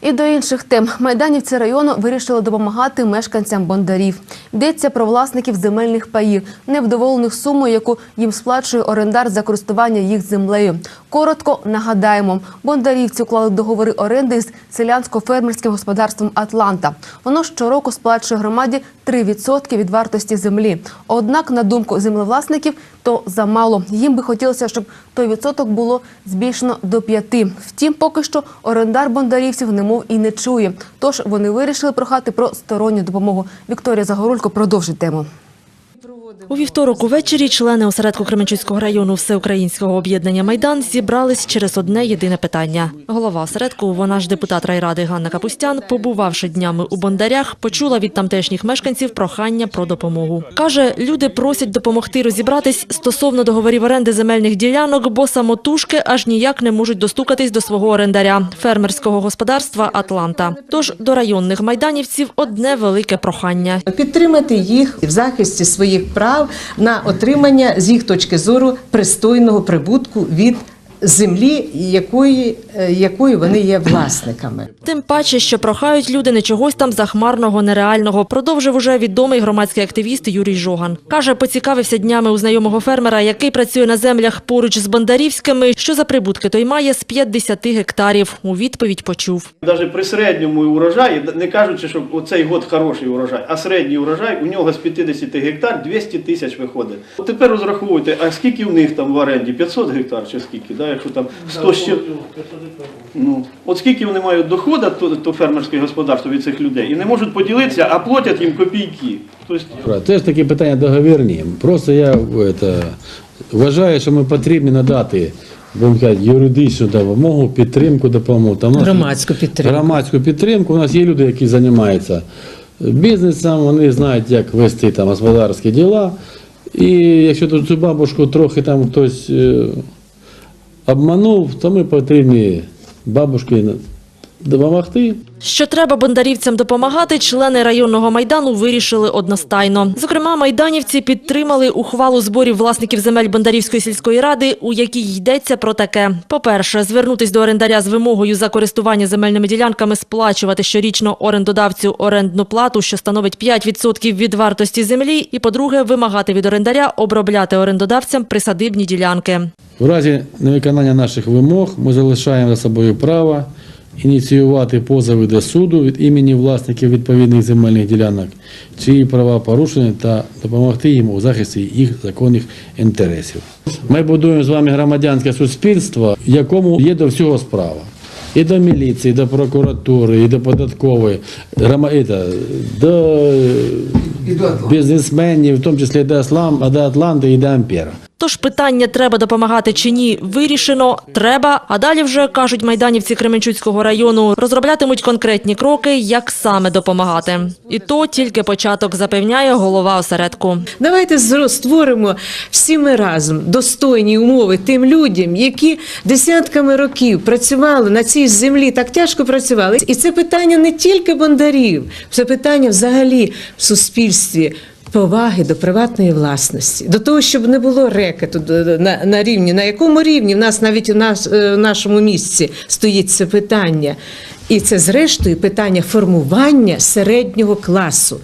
І до інших тем майданівці району вирішили допомагати мешканцям бондарів. Йдеться про власників земельних паїв, невдоволених сумою, яку їм сплачує орендар за користування їх землею. Коротко нагадаємо, бондарівці уклали договори оренди з селянсько-фермерським господарством Атланта. Воно щороку сплачує громаді 3% від вартості землі. Однак, на думку землевласників, то замало. Їм би хотілося, щоб той відсоток було збільшено до 5%. Втім, поки що орендар бондарівців немов і не чує. Тож вони вирішили прохати про сторонню допомогу. Вікторія Загорулько продовжить тему. У вівторок увечері члени осередку Кременчуцького району Всеукраїнського об'єднання Майдан зібрались через одне єдине питання. Голова осередку, вона ж депутат райради Ганна Капустян, побувавши днями у Бондарях, почула від тамтешніх мешканців прохання про допомогу. Каже, люди просять допомогти розібратись стосовно договорів оренди земельних ділянок, бо самотужки аж ніяк не можуть достукатись до свого орендаря фермерського господарства Атланта. Тож до районних майданівців одне велике прохання. підтримати їх в захисті своїх прав на отримання з їх точки зору пристойного прибутку від землі, якої, е, якої вони є власниками. Тим паче, що прохають люди не чогось там захмарного, нереального, продовжив уже відомий громадський активіст Юрій Жоган. Каже, поцікавився днями у знайомого фермера, який працює на землях поруч з Бондарівськими, що за прибутки той має з 50 гектарів. У відповідь почув. Навіть при середньому урожаї, не кажучи, що оцей год хороший урожай, а середній урожай у нього з 50 гектар 200 тисяч виходить. Тепер розраховуйте, а скільки в них там в оренді? 500 гектар чи скільки? Да? Якщо там 100 ще... Ну, от скільки вони мають доходу, то, то фермерське господарство від цих людей, і не можуть поділитися, а платять їм копійки. Тобто, Це ж такі питання договірні. Просто я это, вважаю, що ми потрібні надати будемо казати, юридичну допомогу, підтримку допомогу. Там Громадську підтримку. Громадську підтримку. У нас є люди, які займаються бізнесом, вони знають, як вести там господарські діла. І якщо тут цю бабушку трохи там хтось е, обманув, то ми потрібні бабушки допомогти. Що треба бондарівцям допомагати, члени районного майдану вирішили одностайно. Зокрема, майданівці підтримали ухвалу зборів власників земель Бондарівської сільської ради, у якій йдеться про таке: по-перше, звернутись до орендаря з вимогою за користування земельними ділянками сплачувати щорічно орендодавцю орендну плату, що становить 5% від вартості землі. І по-друге, вимагати від орендаря обробляти орендодавцям присадибні ділянки. В разі невиконання наших вимог ми залишаємо за собою право ініціювати позови до суду від імені власників відповідних земельних ділянок, чиї права порушені, та допомогти їм у захисті їх законних інтересів. Ми будуємо з вами громадянське суспільство, в якому є до всього справа. І до міліції, і до прокуратури, і до податкової, до бізнесменів, в тому числі до, Аслам, а до Атланти і до Ампера. Тож питання треба допомагати чи ні вирішено. Треба. А далі вже кажуть майданівці Кременчуцького району, розроблятимуть конкретні кроки, як саме допомагати. І то тільки початок запевняє голова осередку. Давайте створимо всі ми разом достойні умови тим людям, які десятками років працювали на цій землі, так тяжко працювали. І це питання не тільки бондарів, це питання взагалі в суспільстві. Поваги до приватної власності, до того, щоб не було рекету на, на рівні, на якому рівні в нас навіть у нас е, в нашому місці стоїть це питання. І це, зрештою, питання формування середнього класу.